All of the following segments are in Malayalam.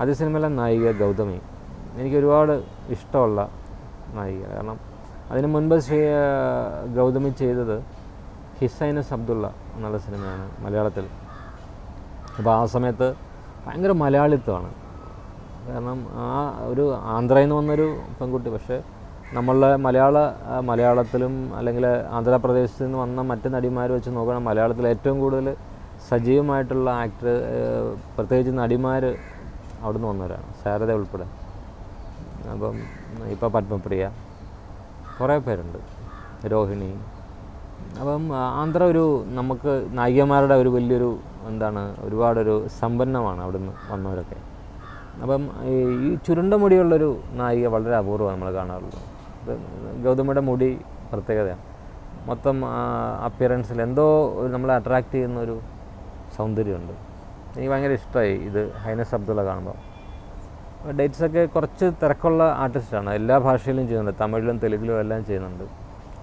ആദ്യ സിനിമയിലെ നായിക ഗൗതമി. എനിക്ക് ഒരുപാട് ഇഷ്ടമുള്ള നായിക. കാരണം അതിന് മുൻപ് ഗൗതമി ചെയ്തത് ഹിസൈനസ് അബ്ദുള്ള എന്നുള്ള സിനിമയാണ് മലയാളത്തിൽ. അപ്പോൾ ആ സമയത്ത് ഭയങ്കര മലയാളിത്വമാണ്. കാരണം ആ ഒരു ആന്ധ്രയിൽ നിന്ന് വന്നൊരു പെൺകുട്ടി. പക്ഷേ നമ്മളുടെ മലയാള മലയാളത്തിലും അല്ലെങ്കിൽ ആന്ധ്രാപ്രദേശിൽ നിന്ന് വന്ന മറ്റ് നടിമാർ വെച്ച് നോക്കുകയാണെങ്കിൽ മലയാളത്തിൽ ഏറ്റവും കൂടുതൽ സജീവമായിട്ടുള്ള ആക്ടർ പ്രത്യേകിച്ച് നടിമാർ അവിടുന്ന് വന്നവരാണ്. ശാരദ ഉൾപ്പെടെ. അപ്പം ഇപ്പോൾ പത്മപ്രിയ കുറേ പേരുണ്ട്. രോഹിണി. അപ്പം ആന്ധ്ര ഒരു നമുക്ക് നായികമാരുടെ ഒരു വലിയൊരു എന്താണ് ഒരുപാടൊരു സമ്പന്നമാണ് അവിടുന്ന് വന്നവരൊക്കെ. അപ്പം ഈ ചുരുണ്ട മുടിയുള്ളൊരു നായിക വളരെ അപൂർവമാണ് നമ്മൾ കാണാറുള്ളത്. അത് ഗൗതമിയുടെ മുടി പ്രത്യേകതയാണ്. മൊത്തം അപ്പിയറൻസിൽ എന്തോ നമ്മളെ അട്രാക്റ്റ് ചെയ്യുന്ന ഒരു സൗന്ദര്യമുണ്ട്. എനിക്ക് ഭയങ്കര ഇഷ്ടമായി ഇത് ഹൈനസ് അബ്ദുള്ള കാണുമ്പോൾ ഡേറ്റ്സൊക്കെ കുറച്ച് തിരക്കുള്ള ആർട്ടിസ്റ്റാണ് എല്ലാ ഭാഷയിലും ചെയ്യുന്നുണ്ട്. തമിഴിലും തെലുങ്കിലും എല്ലാം ചെയ്യുന്നുണ്ട്.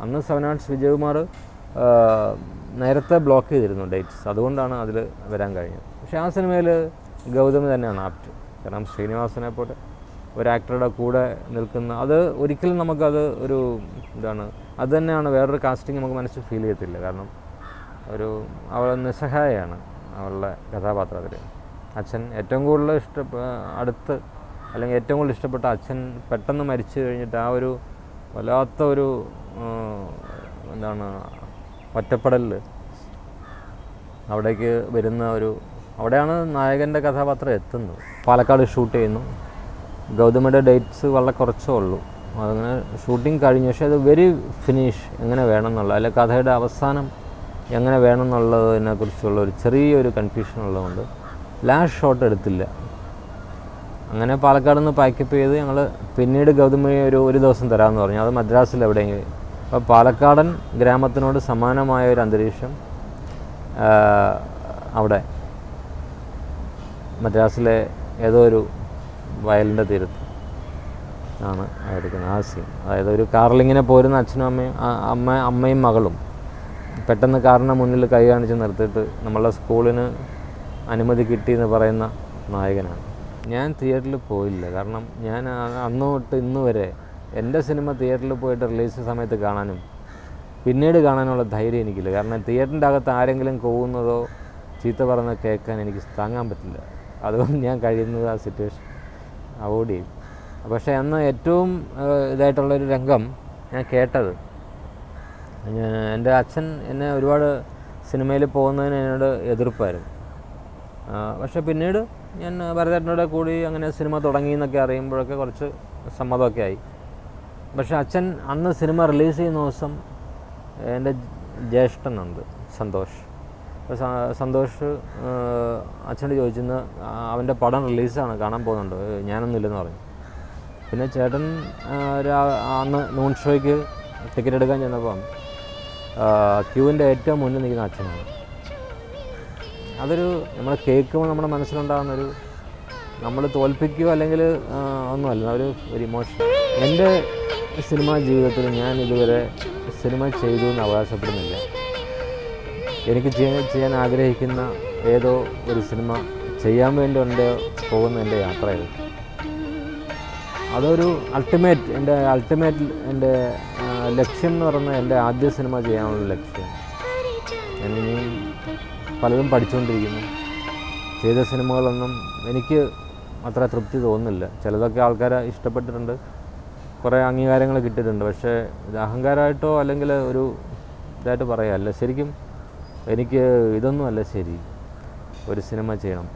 അന്ന് സെവൻ ആർട്സ് വിജയകുമാർ നേരത്തെ ബ്ലോക്ക് ചെയ്തിരുന്നു ഡേറ്റ്സ് അതുകൊണ്ടാണ് അതിൽ വരാൻ കഴിഞ്ഞത്. പക്ഷേ ആ സിനിമയിൽ ഗൗതമി തന്നെയാണ് ആപ്റ്റ് കാരണം ശ്രീനിവാസനെ പോലെ ഒരു ആക്ടറുടെ കൂടെ നിൽക്കുന്ന അത് ഒരിക്കലും നമുക്കത് ഒരു ഇതാണ്. അത് തന്നെയാണ് വേറൊരു കാസ്റ്റിംഗ് നമുക്ക് മനസ്സിൽ ഫീൽ ചെയ്യത്തില്ല. കാരണം ഒരു അവൾ നിസ്സഹായയാണ് അവളുടെ കഥാപാത്രത്തിൽ. അച്ഛൻ ഏറ്റവും കൂടുതൽ ഇഷ്ട അടുത്ത് അല്ലെങ്കിൽ ഏറ്റവും കൂടുതൽ ഇഷ്ടപ്പെട്ട അച്ഛൻ പെട്ടെന്ന് മരിച്ചു കഴിഞ്ഞിട്ട് ആ ഒരു വല്ലാത്ത ഒരു എന്താണ് ഒറ്റപ്പെടലിൽ അവിടേക്ക് വരുന്ന ഒരു അവിടെയാണ് നായകന്റെ കഥാപാത്രം എത്തുന്നത്. പാലക്കാട് ഷൂട്ട് ചെയ്യുന്നു. ഗൗതമിയുടെ ഡേറ്റ്സ് വളരെ കുറച്ചേ ഉള്ളൂ. അതങ്ങനെ ഷൂട്ടിംഗ് കഴിഞ്ഞു. പക്ഷേ അത് വെരി ഫിനിഷ് എങ്ങനെ വേണം എന്നുള്ള അല്ലെ കഥയുടെ അവസാനം എങ്ങനെ വേണം എന്നുള്ളതിനെ കുറിച്ചുള്ള ഒരു ചെറിയൊരു കൺഫ്യൂഷൻ ഉള്ളതുകൊണ്ട് ലാസ്റ്റ് ഷോട്ട് എടുത്തില്ല. അങ്ങനെ പാലക്കാട് നിന്ന് പാക്കപ്പ് ചെയ്ത് ഞങ്ങൾ പിന്നീട് ഗൗതമി ഒരു ഒരു ദിവസം തരാമെന്ന് പറഞ്ഞു. അത് മദ്രാസിൽ എവിടെയെങ്കിലും. അപ്പോൾ പാലക്കാടൻ ഗ്രാമത്തിനോട് സമാനമായ ഒരു അന്തരീക്ഷം അവിടെ മദ്രാസിലെ ഏതോ ഒരു വയലിന്റെ തീരത്ത് ആണ് എടുക്കുന്നത് ആ സീൻ അതായത് ഒരു കാറിലിങ്ങനെ പോരുന്ന അച്ഛനും അമ്മയും അമ്മ അമ്മയും മകളും പെട്ടെന്ന് കാറിന്റെ മുന്നിൽ കൈ കാണിച്ച് നിർത്തിയിട്ട് നമ്മളെ സ്കൂളിന് അനുമതി കിട്ടി എന്ന് പറയുന്ന നായകനാണ്. ഞാൻ തിയേറ്ററിൽ പോയില്ല. കാരണം ഞാൻ അന്ന് തൊട്ട് ഇന്ന് വരെ എന്റെ സിനിമ തിയേറ്ററിൽ പോയിട്ട് റിലീസ് സമയത്ത് കാണാനും പിന്നീട് കാണാനുള്ള ധൈര്യം എനിക്കില്ല. കാരണം തിയേറ്ററിന്റെ അകത്ത് ആരെങ്കിലും കോവുന്നതോ ചീത്ത പറയുന്നത് കേൾക്കാൻ എനിക്ക് താങ്ങാൻ പറ്റില്ല. അതുകൊണ്ട് ഞാൻ കഴിയുന്നത് ആ സിറ്റുവേഷൻ അവോയ്ഡ് ചെയ്യും. പക്ഷേ അന്ന് ഏറ്റവും ഇതായിട്ടുള്ളൊരു രംഗം ഞാൻ കേട്ടത് എന്റെ അച്ഛൻ എന്നെ ഒരുപാട് സിനിമയിൽ പോകുന്നതിന് എന്നോട് എതിർപ്പായിരുന്നു. പക്ഷെ പിന്നീട് ഞാൻ ഭരതേട്ടനോട് കൂടി അങ്ങനെ സിനിമ തുടങ്ങി എന്നൊക്കെ അറിയുമ്പോഴൊക്കെ കുറച്ച് സമ്മതമൊക്കെ ആയി. പക്ഷെ അച്ഛൻ അന്ന് സിനിമ റിലീസ് ചെയ്യുന്ന ദിവസം എന്റെ ജ്യേഷ്ഠനുണ്ട് സന്തോഷ്. അപ്പോൾ സന്തോഷ് അച്ഛനോട് ചോദിച്ചെന്ന് അവന്റെ പടം റിലീസാണ് കാണാൻ പോകുന്നുണ്ട്? ഞാനൊന്നും ഇല്ലെന്ന് പറഞ്ഞു. പിന്നെ ചേട്ടൻ ഒരു അന്ന് നൂൺ ഷോയ്ക്ക് ടിക്കറ്റ് എടുക്കാൻ ചെന്നപ്പം ക്യൂവിന്റെ ഏറ്റവും മുന്നിൽ നിൽക്കുന്ന അച്ഛനാണ്. അതൊരു നമ്മൾ കേൾക്കുമ്പോൾ നമ്മുടെ മനസ്സിലുണ്ടാകുന്നൊരു നമ്മൾ തോൽപ്പിക്കുകയോ അല്ലെങ്കിൽ ഒന്നുമല്ല ഒരു ഒരു ഇമോഷൻ എന്റെ സിനിമാ ജീവിതത്തിൽ ഞാൻ ഇതുവരെ സിനിമ ചെയ്തു എന്ന് അവകാശപ്പെടുന്നില്ല. എനിക്ക് ചെയ്യാൻ ചെയ്യാൻ ആഗ്രഹിക്കുന്ന ഏതോ ഒരു സിനിമ ചെയ്യാൻ വേണ്ടി ഉണ്ട് പോകുന്ന എന്റെ യാത്രയായിരുന്നു. അതൊരു അൾട്ടിമേറ്റ് എന്റെ അൾട്ടിമേറ്റ് എന്റെ ലക്ഷ്യം എന്ന് പറഞ്ഞാൽ എന്റെ ആദ്യ സിനിമ ചെയ്യാനുള്ള ലക്ഷ്യം. ഇനിയും പലതും പഠിച്ചുകൊണ്ടിരിക്കുന്നു. ചെയ്ത സിനിമകളൊന്നും എനിക്ക് അത്ര തൃപ്തി തോന്നുന്നില്ല. ചിലതൊക്കെ ആൾക്കാരെ ഇഷ്ടപ്പെട്ടിട്ടുണ്ട്. കുറേ അംഗീകാരങ്ങൾ കിട്ടിയിട്ടുണ്ട്. പക്ഷേ ഇത് അഹങ്കാരമായിട്ടോ അല്ലെങ്കിൽ ഒരു ഇതായിട്ട് പറയാമല്ല ശരിക്കും എനിക്ക് ഇതൊന്നുമല്ല ശരി. ഒരു സിനിമ ചെയ്യണം.